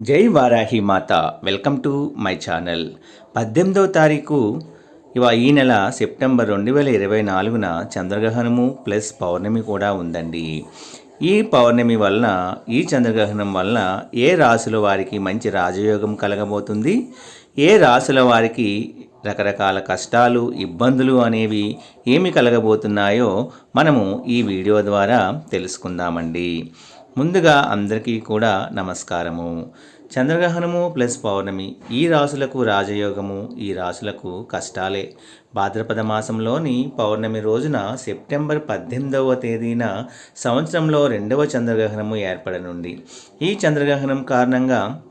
జై Varahi Mata. Welcome to my channel. పద్దెనిమిదవ తారీఖు ఇవ ఈ నెల సెప్టెంబర్ రెండు వేల ఇరవై నాలుగున చంద్రగ్రహణము ప్లస్ పౌర్ణమి కూడా ఉందండి. ఈ పౌర్ణమి వలన ఈ చంద్రగ్రహణం వలన ఏ రాశుల వారికి మంచి రాజయోగం కలగబోతుంది? ఏ రాశుల వారికి రకరకాల కష్టాలు ఇబ్బందులు అనేవి ఏమి కలగబోతున్నాయో మనము ఈ వీడియో ద్వారా తెలుసుకుందామండి. ముందుగా అందరికీ కూడా నమస్కారము. చంద్రగ్రహణము ప్లస్ పౌర్ణమి ఈ రాసులకు రాజయోగము ఈ రాసులకు కష్టాలే. భాద్రపద మాసంలోని పౌర్ణమి రోజున సెప్టెంబర్ పద్దెనిమిదవ తేదీన సంవత్సరంలో రెండవ చంద్రగ్రహణము ఏర్పడనుంది. ఈ చంద్రగ్రహణం కారణంగా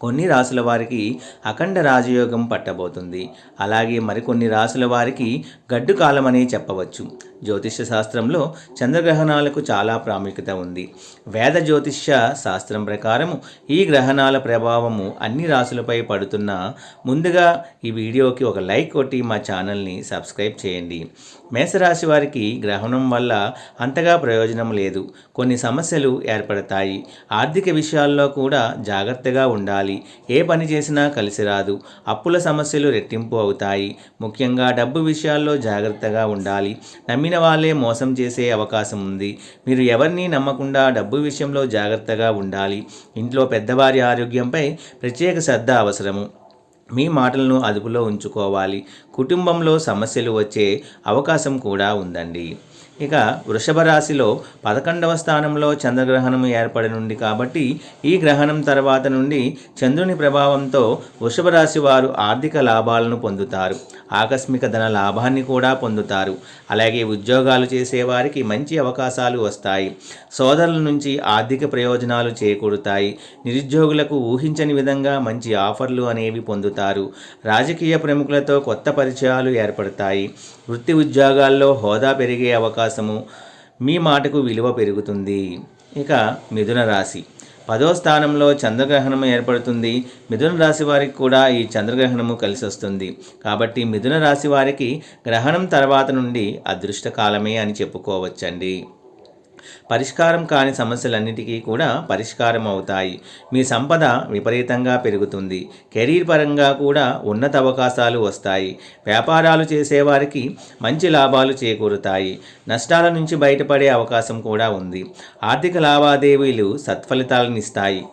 కొన్ని రాసుల వారికి అఖండ రాజయోగం పట్టబోతుంది. అలాగే మరికొన్ని రాసుల వారికి గడ్డు కాలమని చెప్పవచ్చు. జ్యోతిష్య శాస్త్రంలో చంద్రగ్రహణాలకు చాలా ప్రాముఖ్యత ఉంది. వేద జ్యోతిష్య శాస్త్రం ప్రకారము ఈ గ్రహణాల ప్రభావము అన్ని రాసులపై పడుతున్న ముందుగా ఈ వీడియోకి ఒక లైక్ కొట్టి మా ఛానల్ని సబ్స్క్రైబ్ చేయండి. మేషరాశి వారికి గ్రహణం వల్ల అంతగా ప్రయోజనం లేదు. కొన్ని సమస్యలు ఏర్పడతాయి. ఆర్థిక విషయాల్లో కూడా జాగ్రత్తగా ఉండాలి. ఏ పని చేసినా కలిసి రాదు. అప్పుల సమస్యలు రెట్టింపు అవుతాయి. ముఖ్యంగా డబ్బు విషయాల్లో జాగ్రత్తగా ఉండాలి. నమ్మిన వాళ్ళే మోసం చేసే అవకాశం ఉంది. మీరు ఎవరిని నమ్మకుండా డబ్బు విషయంలో జాగ్రత్తగా ఉండాలి. ఇంట్లో పెద్దవారి ఆరోగ్యంపై ప్రత్యేక శ్రద్ధ అవసరము. మీ మాటలను అదుపులో ఉంచుకోవాలి. కుటుంబంలో సమస్యలు వచ్చే అవకాశం కూడా ఉందండి. ఇక వృషభ రాశిలో పదకొండవ స్థానంలో చంద్రగ్రహణం ఏర్పడనుంది కాబట్టి ఈ గ్రహణం తర్వాత నుండి చంద్రుని ప్రభావంతో వృషభ రాశి వారు ఆర్థిక లాభాలను పొందుతారు. ఆకస్మిక ధన లాభాన్ని కూడా పొందుతారు. అలాగే ఉద్యోగాలు చేసేవారికి మంచి అవకాశాలు వస్తాయి. సోదరుల నుంచి ఆర్థిక ప్రయోజనాలు చేకూరుతాయి. నిరుద్యోగులకు ఊహించని విధంగా మంచి ఆఫర్లు అనేవి పొందుతారు. రాజకీయ ప్రముఖులతో కొత్త పరిచయాలు ఏర్పడతాయి. వృత్తి ఉద్యోగాల్లో హోదా పెరిగే అవకాశం అవకాశము. మీ మాటకు విలువ పెరుగుతుంది. ఇక మిథున రాశి. పదో స్థానంలో చంద్రగ్రహణం ఏర్పడుతుంది. మిథున రాశి వారికి కూడా ఈ చంద్రగ్రహణము కలిసి వస్తుంది కాబట్టి మిథున రాశి వారికి గ్రహణం తర్వాత నుండి అదృష్ట కాలమే అని చెప్పుకోవచ్చండి. పరిష్కారం కాని సమస్యలన్నిటికీ కూడా పరిష్కారం అవుతాయి మీ సంపద విపరీతంగా పెరుగుతుంది. కెరీర్ పరంగా కూడా ఉన్నత అవకాశాలు వస్తాయి. వ్యాపారాలు చేసేవారికి మంచి లాభాలు చేకూరుతాయి. నష్టాల నుంచి బయటపడే అవకాశం కూడా ఉంది. ఆర్థిక లావాదేవీలు సత్ఫలితాలను ఇస్తాయి.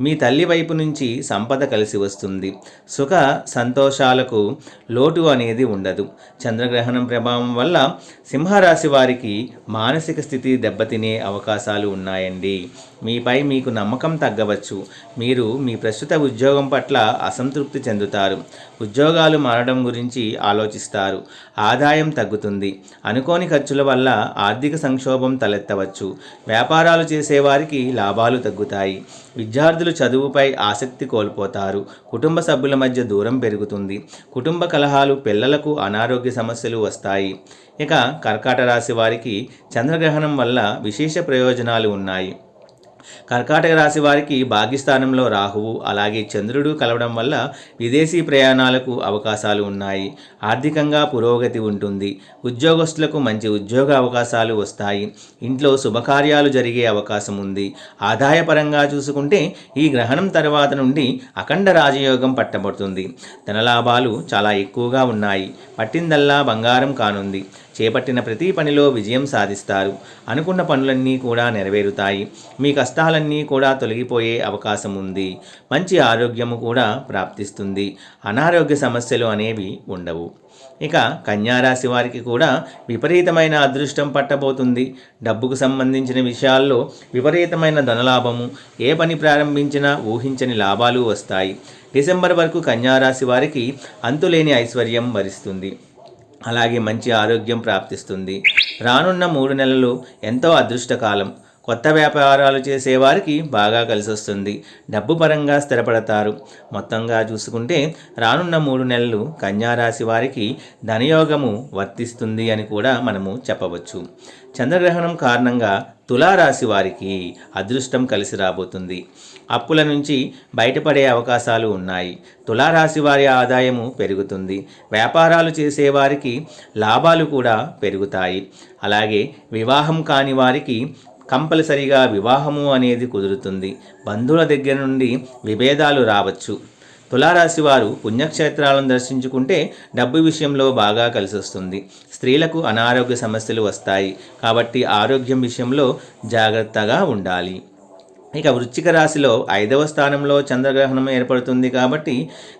మీ తల్లి వైపు నుంచి సంపద కలిసి వస్తుంది. సుఖ సంతోషాలకు లోటు అనేది ఉండదు. చంద్రగ్రహణం ప్రభావం వల్ల సింహరాశి వారికి మానసిక స్థితి దెబ్బతినే అవకాశాలు ఉన్నాయండి. మీపై మీకు నమ్మకం తగ్గవచ్చు. మీరు మీ ప్రస్తుత ఉద్యోగం పట్ల అసంతృప్తి చెందుతారు. ఉద్యోగాలు మారడం గురించి ఆలోచిస్తారు. ఆదాయం తగ్గుతుంది. అనుకోని ఖర్చుల వల్ల ఆర్థిక సంక్షోభం తలెత్తవచ్చు. వ్యాపారాలు చేసేవారికి లాభాలు తగ్గుతాయి. విద్యార్థులు చదువుపై ఆసక్తి కోల్పోతారు. కుటుంబ సభ్యుల మధ్య దూరం పెరుగుతుంది. కుటుంబ కలహాలు పిల్లలకు అనారోగ్య సమస్యలు వస్తాయి. ఇక కర్కాట రాశి వారికి చంద్రగ్రహణం వల్ల విశేష ప్రయోజనాలు ఉన్నాయి. కర్కాటక రాశి వారికి భాగ్యస్థానంలో రాహువు అలాగే చంద్రుడు కలవడం వల్ల విదేశీ ప్రయాణాలకు అవకాశాలు ఉన్నాయి. ఆర్థికంగా పురోగతి ఉంటుంది. ఉద్యోగస్తులకు మంచి ఉద్యోగ అవకాశాలు వస్తాయి. ఇంట్లో శుభకార్యాలు జరిగే అవకాశం ఉంది. ఆదాయపరంగా చూసుకుంటే ఈ గ్రహణం తర్వాత నుండి అఖండ రాజయోగం పట్టబడుతుంది. ధనలాభాలు చాలా ఎక్కువగా ఉన్నాయి. పట్టిందల్లా బంగారం కానుంది. చేపట్టిన ప్రతి పనిలో విజయం సాధిస్తారు. అనుకున్న పనులన్నీ కూడా నెరవేరుతాయి. మీ కష్టాలన్నీ కూడా తొలగిపోయే అవకాశం ఉంది మంచి ఆరోగ్యము కూడా ప్రాప్తిస్తుంది. అనారోగ్య సమస్యలు అనేవి ఉండవు. ఇక కన్యారాశి వారికి కూడా విపరీతమైన అదృష్టం పట్టబోతుంది. డబ్బుకు సంబంధించిన విషయాల్లో విపరీతమైన ధనలాభము. ఏ పని ప్రారంభించినా ఊహించని లాభాలు వస్తాయి. డిసెంబర్ వరకు కన్యారాశి వారికి అంతులేని ఐశ్వర్యం వరిస్తుంది. అలాగే మంచి ఆరోగ్యం ప్రాప్తిస్తుంది. రానున్న మూడు నెలలు ఎంతో అదృష్టకాలం. కొత్త వ్యాపారాలు చేసేవారికి బాగా కలిసి వస్తుంది డబ్బు పరంగా స్థిరపడతారు. మొత్తంగా చూసుకుంటే రానున్న మూడు నెలలు కన్యారాశి వారికి ధనయోగము వర్తిస్తుంది అని కూడా మనము చెప్పవచ్చు. చంద్రగ్రహణం కారణంగా తులారాశి వారికి అదృష్టం కలిసి రాబోతుంది. అప్పుల నుంచి బయటపడే అవకాశాలు ఉన్నాయి. తులారాశి వారి ఆదాయము పెరుగుతుంది. వ్యాపారాలు చేసేవారికి లాభాలు కూడా పెరుగుతాయి. అలాగే వివాహం కాని వారికి కంపల్సరిగా వివాహము అనేది కుదురుతుంది. బంధువుల దగ్గర నుండి విభేదాలు రావచ్చు. తులారాశి వారు పుణ్యక్షేత్రాలను దర్శించుకుంటే డబ్బు విషయంలో బాగా కలిసి వస్తుంది స్త్రీలకు అనారోగ్య సమస్యలు వస్తాయి. కాబట్టి ఆరోగ్యం విషయంలో జాగ్రత్తగా ఉండాలి. ఇక వృశ్చిక రాశిలో ఐదవ స్థానంలో చంద్రగ్రహణం ఏర్పడుతుంది కాబట్టి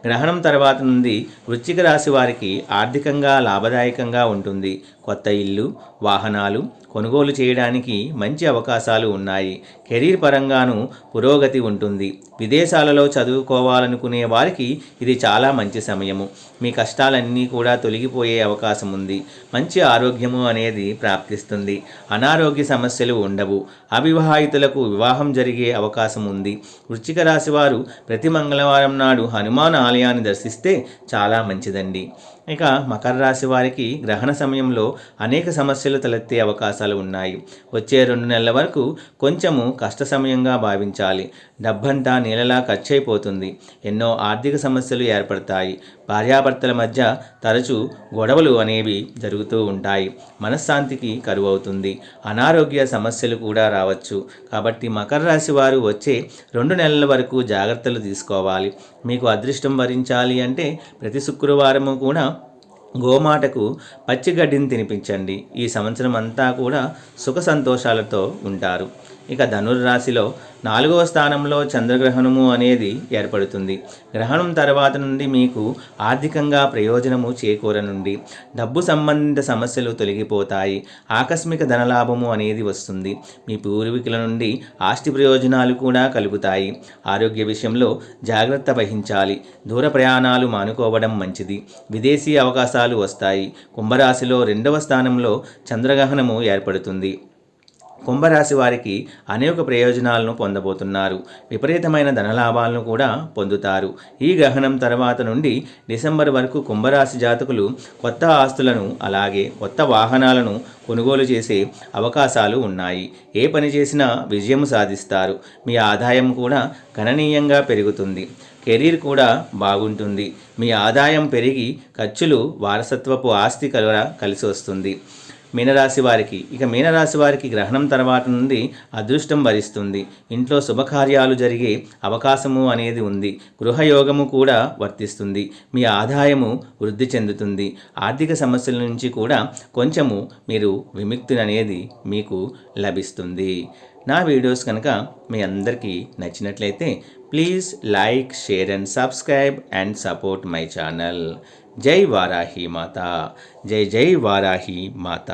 గ్రహణం తర్వాత నుండి వృశ్చిక రాశి వారికి ఆర్థికంగా లాభదాయకంగా ఉంటుంది. కొత్త ఇల్లు వాహనాలు కొనుగోలు చేయడానికి మంచి అవకాశాలు ఉన్నాయి. కెరీర్ పరంగాను పురోగతి ఉంటుంది. విదేశాలలో చదువుకోవాలనుకునే వారికి ఇది చాలా మంచి సమయము. మీ కష్టాలన్నీ కూడా తొలగిపోయే అవకాశం ఉంది. మంచి ఆరోగ్యము అనేది ప్రాప్తిస్తుంది. అనారోగ్య సమస్యలు ఉండవు. అవివాహితులకు వివాహం జరిగే అవకాశం ఉంది. వృశ్చిక రాశి వారు ప్రతి మంగళవారం నాడు హనుమాన్ ఆలయాన్ని దర్శిస్తే చాలా మంచిదండి. ఇక మకర రాశి వారికి గ్రహణ సమయంలో అనేక సమస్యలు తలెత్తే అవకాశాలు ఉన్నాయి. వచ్చే రెండు నెలల వరకు కొంచెము కష్ట సమయంగా భావించాలి. డబ్బంతా నీళ్ళలా ఖర్చు అయిపోతుంది ఎన్నో ఆర్థిక సమస్యలు ఏర్పడతాయి. భార్యాభర్తల మధ్య తరచూ గొడవలు అనేవి జరుగుతూ ఉంటాయి. మనశ్శాంతికి కరువు అవుతుంది అనారోగ్య సమస్యలు కూడా రావచ్చు. కాబట్టి మకర రాశి వారు వచ్చే రెండు నెలల వరకు జాగ్రత్తలు తీసుకోవాలి. మీకు అదృష్టం వరించాలి అంటే ప్రతి శుక్రవారము కూడా గోమాటకు పచ్చిగడ్డిని తినిపించండి. ఈ సంవత్సరం అంతా కూడా సుఖ సంతోషాలతో ఉంటారు. ఇక ధనుర్రాశిలో నాలుగవ స్థానంలో చంద్రగ్రహణము అనేది ఏర్పడుతుంది. గ్రహణం తర్వాత నుండి మీకు ఆర్థికంగా ప్రయోజనము చేకూరనుండి డబ్బు సంబంధిత సమస్యలు తొలగిపోతాయి. ఆకస్మిక ధనలాభము అనేది వస్తుంది. మీ పూర్వీకుల నుండి ఆస్తి ప్రయోజనాలు కూడా కలుగుతాయి. ఆరోగ్య విషయంలో జాగ్రత్త వహించాలి. దూర ప్రయాణాలు మానుకోవడం మంచిది. విదేశీ అవకాశాలు వస్తాయి. కుంభరాశిలో రెండవ స్థానంలో చంద్రగ్రహణము ఏర్పడుతుంది. కుంభరాశి వారికి అనేక ప్రయోజనాలను పొందబోతున్నారు. విపరీతమైన ధనలాభాలను కూడా పొందుతారు. ఈ గ్రహణం తర్వాత నుండి డిసెంబర్ వరకు కుంభరాశి జాతకులు కొత్త ఆస్తులను అలాగే కొత్త వాహనాలను కొనుగోలు చేసే అవకాశాలు ఉన్నాయి. ఏ పని చేసినా విజయం సాధిస్తారు. మీ ఆదాయం కూడా గణనీయంగా పెరుగుతుంది. కెరీర్ కూడా బాగుంటుంది. మీ ఆదాయం పెరిగి ఖర్చులు వారసత్వపు ఆస్తి కలరా కలిసి వస్తుంది. మీనరాశి వారికి. ఇక మీనరాశి వారికి గ్రహణం తర్వాత నుండి అదృష్టం వరిస్తుంది. ఇంట్లో శుభకార్యాలు జరిగే అవకాశము అనేది ఉంది. గృహయోగము కూడా వర్తిస్తుంది. మీ ఆదాయము వృద్ధి చెందుతుంది. ఆర్థిక సమస్యల నుంచి కూడా కొంచెము మీరు విముక్తి అనేది మీకు లభిస్తుంది. నా వీడియోస్ కనుక మీ అందరికీ నచ్చినట్లయితే please like share and subscribe and support my channel. జై వారాహి మాత. జై జై వారాహి మాత.